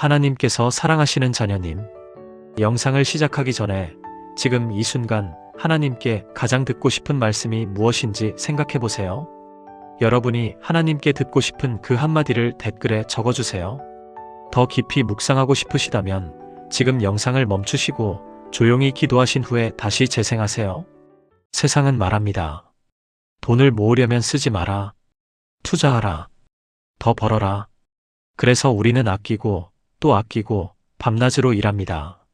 하나님께서 사랑하시는 자녀님, 영상을 시작하기 전에 지금 이 순간 하나님께 가장 듣고 싶은 말씀이 무엇인지 생각해 보세요. 여러분이 하나님께 듣고 싶은 그 한마디를 댓글에 적어주세요. 더 깊이 묵상하고 싶으시다면 지금 영상을 멈추시고 조용히 기도하신 후에 다시 재생하세요. 세상은 말합니다. 돈을 모으려면 쓰지 마라. 투자하라. 더 벌어라. 그래서 우리는 아끼고 또 아끼고 밤낮으로 일합니다.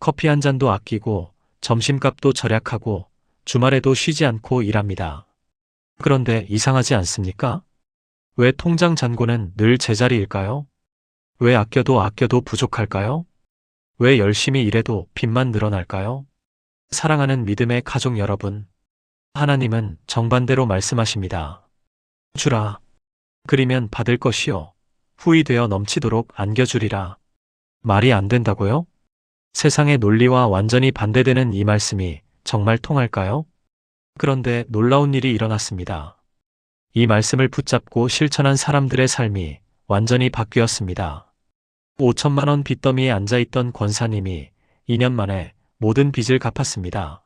커피 한 잔도 아끼고 점심값도 절약하고 주말에도 쉬지 않고 일합니다. 그런데 이상하지 않습니까? 왜 통장 잔고는 늘 제자리일까요? 왜 아껴도 아껴도 부족할까요? 왜 열심히 일해도 빚만 늘어날까요? 사랑하는 믿음의 가족 여러분, 하나님은 정반대로 말씀하십니다. 주라. 그리면 받을 것이요. 후이 되어 넘치도록 안겨주리라. 말이 안 된다고요? 세상의 논리와 완전히 반대되는 이 말씀이 정말 통할까요? 그런데 놀라운 일이 일어났습니다. 이 말씀을 붙잡고 실천한 사람들의 삶이 완전히 바뀌었습니다. 5천만 원 빚더미에 앉아있던 권사님이 2년 만에 모든 빚을 갚았습니다.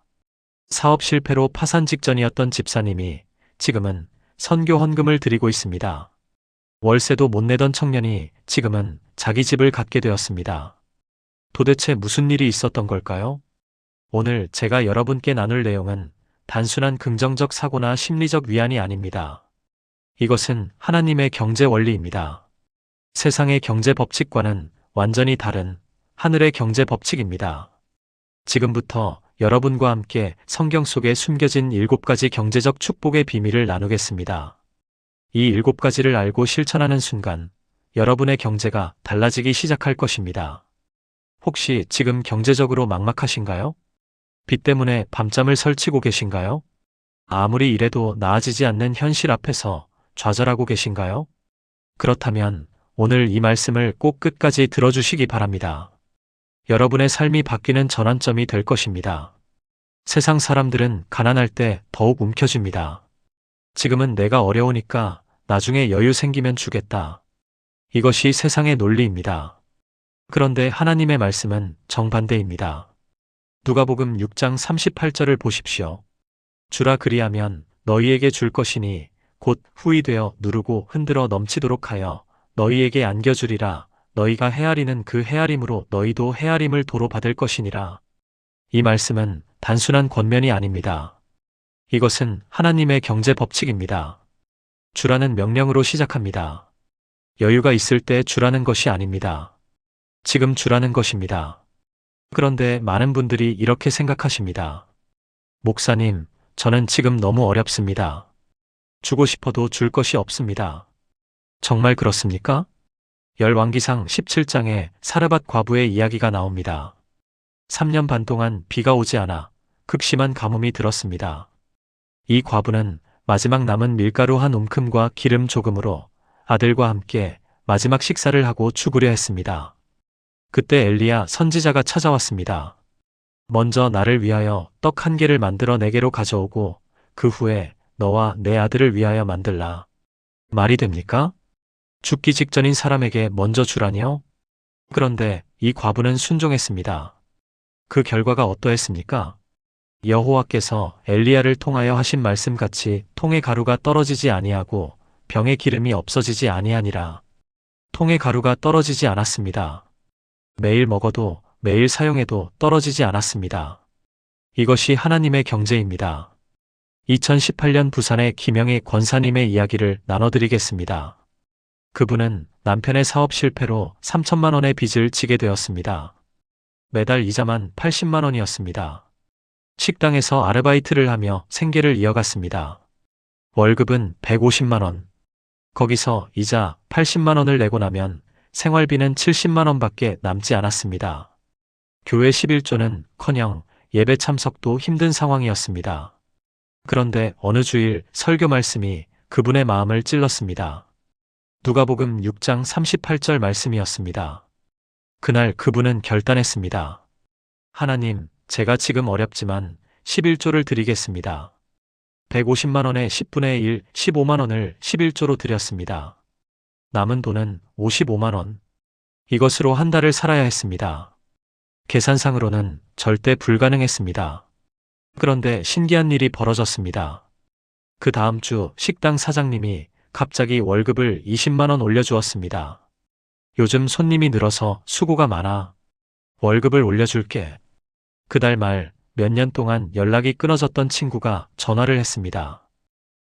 사업 실패로 파산 직전이었던 집사님이 지금은 선교 헌금을 드리고 있습니다. 월세도 못 내던 청년이 지금은 자기 집을 갖게 되었습니다. 도대체 무슨 일이 있었던 걸까요? 오늘 제가 여러분께 나눌 내용은 단순한 긍정적 사고나 심리적 위안이 아닙니다. 이것은 하나님의 경제 원리입니다. 세상의 경제 법칙과는 완전히 다른 하늘의 경제 법칙입니다. 지금부터 여러분과 함께 성경 속에 숨겨진 일곱 가지 경제적 축복의 비밀을 나누겠습니다. 이 일곱 가지를 알고 실천하는 순간 여러분의 경제가 달라지기 시작할 것입니다. 혹시 지금 경제적으로 막막하신가요? 빚 때문에 밤잠을 설치고 계신가요? 아무리 일해도 나아지지 않는 현실 앞에서 좌절하고 계신가요? 그렇다면 오늘 이 말씀을 꼭 끝까지 들어주시기 바랍니다. 여러분의 삶이 바뀌는 전환점이 될 것입니다. 세상 사람들은 가난할 때 더욱 움켜집니다. 지금은 내가 어려우니까 나중에 여유 생기면 주겠다. 이것이 세상의 논리입니다. 그런데 하나님의 말씀은 정반대입니다. 누가복음 6장 38절을 보십시오. 주라 그리하면 너희에게 줄 것이니 곧 후이 되어 누르고 흔들어 넘치도록 하여 너희에게 안겨주리라. 너희가 헤아리는 그 헤아림으로 너희도 헤아림을 도로 받을 것이니라. 이 말씀은 단순한 권면이 아닙니다. 이것은 하나님의 경제 법칙입니다. 주라는 명령으로 시작합니다. 여유가 있을 때 주라는 것이 아닙니다. 지금 주라는 것입니다. 그런데 많은 분들이 이렇게 생각하십니다. 목사님, 저는 지금 너무 어렵습니다. 주고 싶어도 줄 것이 없습니다. 정말 그렇습니까? 열왕기상 17장에 사르밧 과부의 이야기가 나옵니다. 3년 반 동안 비가 오지 않아 극심한 가뭄이 들었습니다. 이 과부는 마지막 남은 밀가루 한 움큼과 기름 조금으로 아들과 함께 마지막 식사를 하고 죽으려 했습니다. 그때 엘리야 선지자가 찾아왔습니다. 먼저 나를 위하여 떡 한 개를 만들어 내게로 가져오고 그 후에 너와 내 아들을 위하여 만들라. 말이 됩니까? 죽기 직전인 사람에게 먼저 주라니요? 그런데 이 과부는 순종했습니다. 그 결과가 어떠했습니까? 여호와께서 엘리야를 통하여 하신 말씀같이 통의 가루가 떨어지지 아니하고 병의 기름이 없어지지 아니하니라. 통의 가루가 떨어지지 않았습니다. 매일 먹어도 매일 사용해도 떨어지지 않았습니다. 이것이 하나님의 경제입니다. 2018년 부산의 김영희 권사님의 이야기를 나눠드리겠습니다. 그분은 남편의 사업 실패로 3천만 원의 빚을 지게 되었습니다. 매달 이자만 80만 원이었습니다. 식당에서 아르바이트를 하며 생계를 이어갔습니다. 월급은 150만 원. 거기서 이자 80만 원을 내고 나면 생활비는 70만 원밖에 남지 않았습니다. 교회 11조는 커녕 예배 참석도 힘든 상황이었습니다. 그런데 어느 주일 설교 말씀이 그분의 마음을 찔렀습니다. 누가복음 6장 38절 말씀이었습니다. 그날 그분은 결단했습니다. 하나님, 제가 지금 어렵지만 11조를 드리겠습니다. 150만 원의 10분의 1, 15만 원을 11조로 드렸습니다. 남은 돈은 55만 원. 이것으로 한 달을 살아야 했습니다. 계산상으로는 절대 불가능했습니다. 그런데 신기한 일이 벌어졌습니다. 그 다음 주 식당 사장님이 갑자기 월급을 20만원 올려주었습니다. 요즘 손님이 늘어서 수고가 많아. 월급을 올려줄게. 그달 말 몇 년 동안 연락이 끊어졌던 친구가 전화를 했습니다.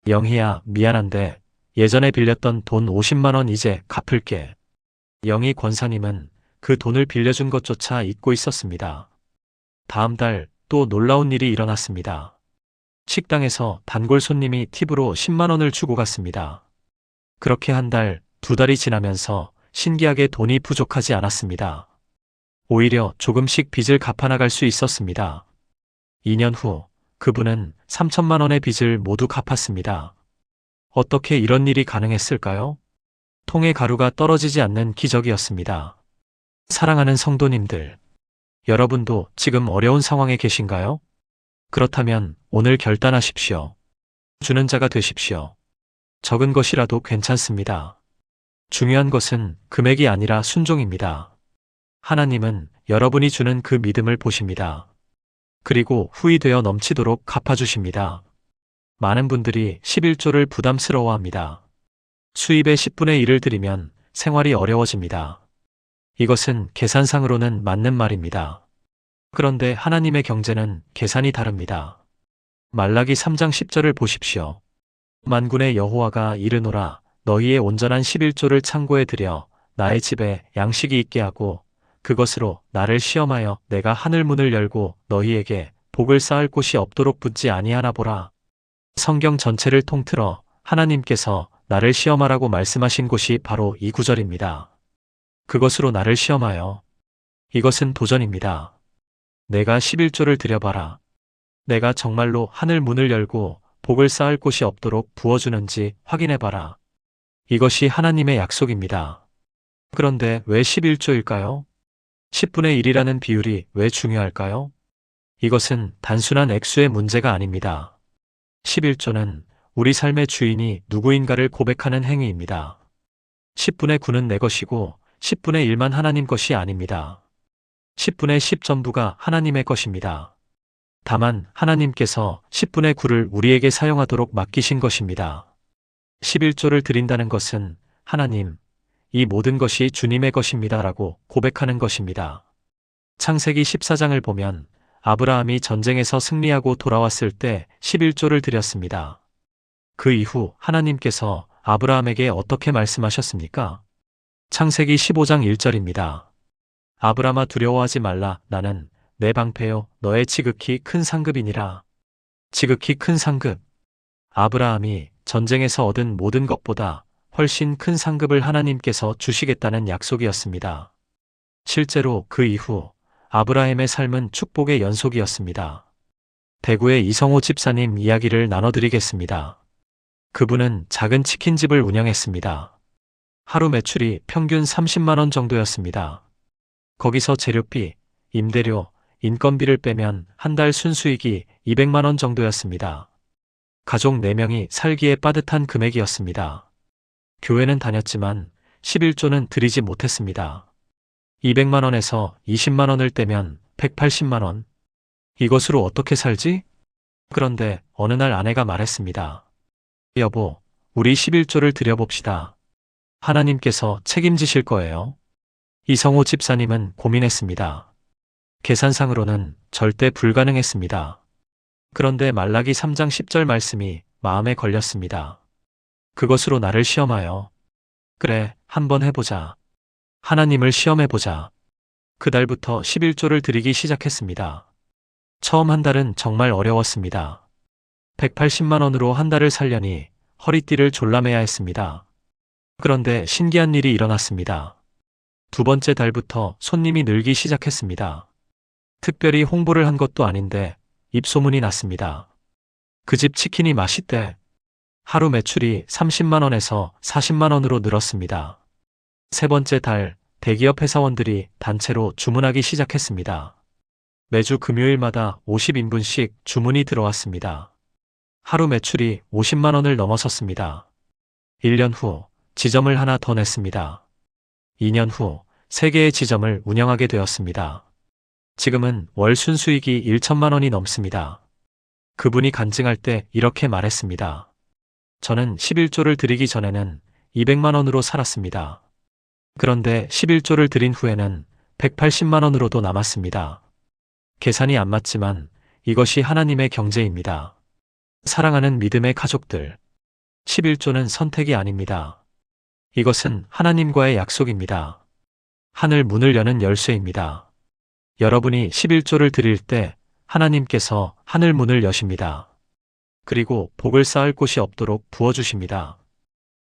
영희야, 미안한데 예전에 빌렸던 돈 50만원 이제 갚을게. 영희 권사님은 그 돈을 빌려준 것조차 잊고 있었습니다. 다음 달 또 놀라운 일이 일어났습니다. 식당에서 단골 손님이 팁으로 10만원을 주고 갔습니다. 그렇게 한 달, 두 달이 지나면서 신기하게 돈이 부족하지 않았습니다. 오히려 조금씩 빚을 갚아나갈 수 있었습니다. 2년 후 그분은 3천만 원의 빚을 모두 갚았습니다. 어떻게 이런 일이 가능했을까요? 통의 가루가 떨어지지 않는 기적이었습니다. 사랑하는 성도님들, 여러분도 지금 어려운 상황에 계신가요? 그렇다면 오늘 결단하십시오. 주는 자가 되십시오. 적은 것이라도 괜찮습니다. 중요한 것은 금액이 아니라 순종입니다. 하나님은 여러분이 주는 그 믿음을 보십니다. 그리고 후이 되어 넘치도록 갚아주십니다. 많은 분들이 11조를 부담스러워합니다. 수입의 10분의 1을 드리면 생활이 어려워집니다. 이것은 계산상으로는 맞는 말입니다. 그런데 하나님의 경제는 계산이 다릅니다. 말라기 3장 10절을 보십시오. 만군의 여호와가 이르노라 너희의 온전한 11조를 창고에 들여 나의 집에 양식이 있게 하고 그것으로 나를 시험하여 내가 하늘 문을 열고 너희에게 복을 쌓을 곳이 없도록 붙지 아니하나 보라. 성경 전체를 통틀어 하나님께서 나를 시험하라고 말씀하신 곳이 바로 이 구절입니다. 그것으로 나를 시험하여. 이것은 도전입니다. 내가 11조를 드려봐라. 내가 정말로 하늘 문을 열고 복을 쌓을 곳이 없도록 부어주는지 확인해봐라. 이것이 하나님의 약속입니다. 그런데 왜 11조일까요? 10분의 1이라는 비율이 왜 중요할까요? 이것은 단순한 액수의 문제가 아닙니다. 11조는 우리 삶의 주인이 누구인가를 고백하는 행위입니다. 10분의 9는 내 것이고 10분의 1만 하나님 것이 아닙니다. 10분의 10 전부가 하나님의 것입니다. 다만 하나님께서 10분의 9를 우리에게 사용하도록 맡기신 것입니다. 11조를 드린다는 것은 하나님, 이 모든 것이 주님의 것입니다 라고 고백하는 것입니다. 창세기 14장을 보면 아브라함이 전쟁에서 승리하고 돌아왔을 때 11조를 드렸습니다. 그 이후 하나님께서 아브라함에게 어떻게 말씀하셨습니까? 창세기 15장 1절입니다. 아브라함아 두려워하지 말라 나는 내 방패요 너의 지극히 큰 상급이니라. 지극히 큰 상급. 아브라함이 전쟁에서 얻은 모든 것보다 훨씬 큰 상급을 하나님께서 주시겠다는 약속이었습니다. 실제로 그 이후 아브라함의 삶은 축복의 연속이었습니다. 대구의 이성호 집사님 이야기를 나눠드리겠습니다. 그분은 작은 치킨집을 운영했습니다. 하루 매출이 평균 30만원 정도였습니다. 거기서 재료비, 임대료, 인건비를 빼면 한 달 순수익이 200만원 정도였습니다. 가족 4명이 살기에 빠듯한 금액이었습니다. 교회는 다녔지만 11조는 드리지 못했습니다. 200만원에서 20만원을 떼면 180만원. 이것으로 어떻게 살지? 그런데 어느 날 아내가 말했습니다. 여보, 우리 11조를 드려봅시다. 하나님께서 책임지실 거예요. 이성호 집사님은 고민했습니다. 계산상으로는 절대 불가능했습니다. 그런데 말라기 3장 10절 말씀이 마음에 걸렸습니다. 그것으로 나를 시험하여. 그래, 한번 해보자. 하나님을 시험해보자. 그달부터 11조를 드리기 시작했습니다. 처음 한 달은 정말 어려웠습니다. 180만 원으로 한 달을 살려니 허리띠를 졸라매야 했습니다. 그런데 신기한 일이 일어났습니다. 두 번째 달부터 손님이 늘기 시작했습니다. 특별히 홍보를 한 것도 아닌데 입소문이 났습니다. 그 집 치킨이 맛있대. 하루 매출이 30만 원에서 40만 원으로 늘었습니다. 세 번째 달 대기업 회사원들이 단체로 주문하기 시작했습니다. 매주 금요일마다 50인분씩 주문이 들어왔습니다. 하루 매출이 50만 원을 넘어섰습니다. 1년 후 지점을 하나 더 냈습니다. 2년 후세 개의 지점을 운영하게 되었습니다. 지금은 월 순수익이 1천만 원이 넘습니다. 그분이 간증할 때 이렇게 말했습니다. 저는 11조를 드리기 전에는 200만 원으로 살았습니다. 그런데 11조를 드린 후에는 180만 원으로도 남았습니다. 계산이 안 맞지만 이것이 하나님의 경제입니다. 사랑하는 믿음의 가족들. 11조는 선택이 아닙니다. 이것은 하나님과의 약속입니다. 하늘 문을 여는 열쇠입니다. 여러분이 11조를 드릴 때 하나님께서 하늘 문을 여십니다. 그리고 복을 쌓을 곳이 없도록 부어주십니다.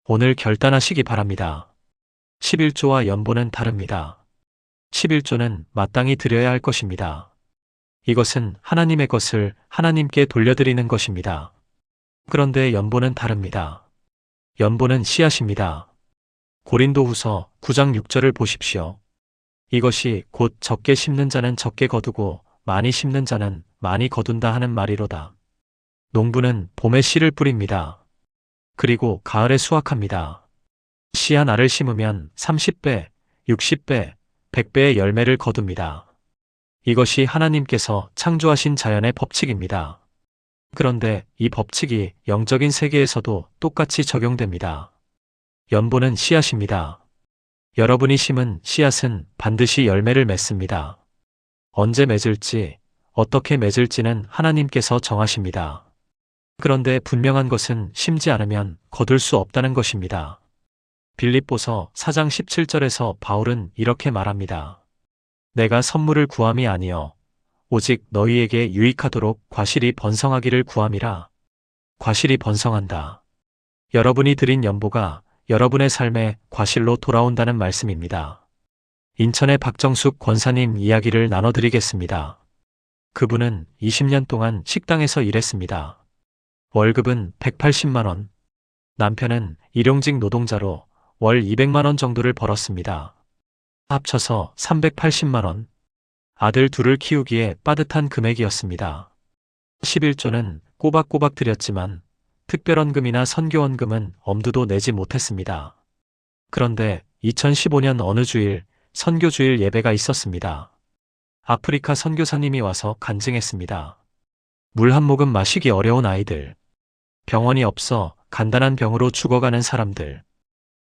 오늘 결단하시기 바랍니다. 11조와 연보는 다릅니다. 11조는 마땅히 드려야 할 것입니다. 이것은 하나님의 것을 하나님께 돌려드리는 것입니다. 그런데 연보는 다릅니다. 연보는 씨앗입니다. 고린도 후서 9장 6절을 보십시오. 이것이 곧 적게 심는 자는 적게 거두고 많이 심는 자는 많이 거둔다 하는 말이로다. 농부는 봄에 씨를 뿌립니다. 그리고 가을에 수확합니다. 씨한 알을 심으면 30배, 60배, 100배의 열매를 거둡니다. 이것이 하나님께서 창조하신 자연의 법칙입니다. 그런데 이 법칙이 영적인 세계에서도 똑같이 적용됩니다. 연보는 씨앗입니다. 여러분이 심은 씨앗은 반드시 열매를 맺습니다. 언제 맺을지, 어떻게 맺을지는 하나님께서 정하십니다. 그런데 분명한 것은 심지 않으면 거둘 수 없다는 것입니다. 빌립보서 4장 17절에서 바울은 이렇게 말합니다. 내가 선물을 구함이 아니여 오직 너희에게 유익하도록 과실이 번성하기를 구함이라. 과실이 번성한다. 여러분이 드린 연보가 여러분의 삶에 과실로 돌아온다는 말씀입니다. 인천의 박정숙 권사님 이야기를 나눠드리겠습니다. 그분은 20년 동안 식당에서 일했습니다. 월급은 180만원. 남편은 일용직 노동자로 월 200만원 정도를 벌었습니다. 합쳐서 380만원. 아들 둘을 키우기에 빠듯한 금액이었습니다. 11조는 꼬박꼬박 드렸지만 특별원금이나 선교원금은 엄두도 내지 못했습니다. 그런데 2015년 어느 주일 선교주일 예배가 있었습니다. 아프리카 선교사님이 와서 간증했습니다. 물 한 모금 마시기 어려운 아이들. 병원이 없어 간단한 병으로 죽어가는 사람들.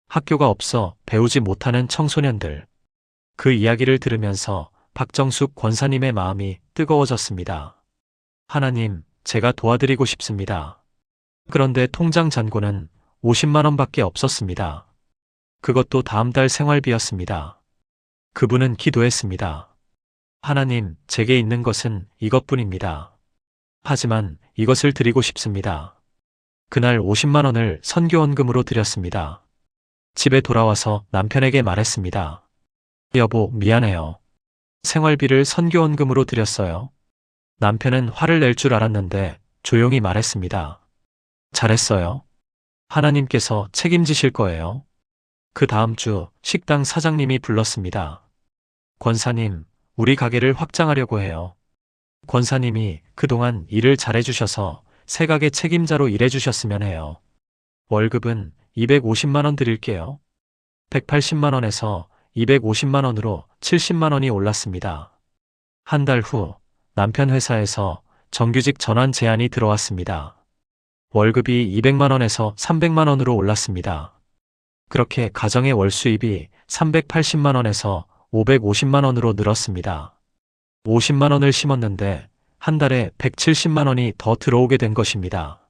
학교가 없어 배우지 못하는 청소년들. 그 이야기를 들으면서 박정숙 권사님의 마음이 뜨거워졌습니다. 하나님, 제가 도와드리고 싶습니다. 그런데 통장 잔고는 50만 원 밖에 없었습니다. 그것도 다음 달 생활비였습니다. 그분은 기도했습니다. 하나님, 제게 있는 것은 이것뿐입니다. 하지만 이것을 드리고 싶습니다. 그날 50만 원을 선교원금으로 드렸습니다. 집에 돌아와서 남편에게 말했습니다. 여보, 미안해요. 생활비를 선교원금으로 드렸어요. 남편은 화를 낼 줄 알았는데 조용히 말했습니다. 잘했어요. 하나님께서 책임지실 거예요. 그 다음 주 식당 사장님이 불렀습니다. 권사님, 우리 가게를 확장하려고 해요. 권사님이 그동안 일을 잘해주셔서 새 가게 책임자로 일해주셨으면 해요. 월급은 250만원 드릴게요. 180만원에서 250만 원으로 70만 원이 올랐습니다. 한 달 후 남편 회사에서 정규직 전환 제안이 들어왔습니다. 월급이 200만 원에서 300만 원으로 올랐습니다. 그렇게 가정의 월 수입이 380만 원에서 550만 원으로 늘었습니다. 50만 원을 심었는데 한 달에 170만 원이 더 들어오게 된 것입니다.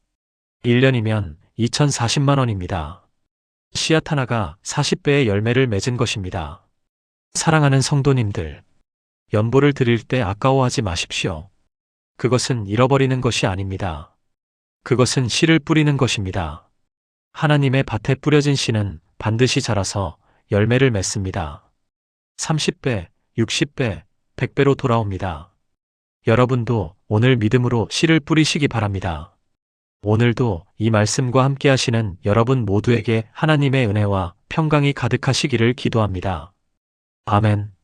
1년이면 2040만 원입니다. 씨앗 하나가 40배의 열매를 맺은 것입니다. 사랑하는 성도님들, 연보를 드릴 때 아까워하지 마십시오. 그것은 잃어버리는 것이 아닙니다. 그것은 씨를 뿌리는 것입니다. 하나님의 밭에 뿌려진 씨는 반드시 자라서 열매를 맺습니다. 30배, 60배, 100배로 돌아옵니다. 여러분도 오늘 믿음으로 씨를 뿌리시기 바랍니다. 오늘도 이 말씀과 함께 하시는 여러분 모두에게 하나님의 은혜와 평강이 가득하시기를 기도합니다. 아멘.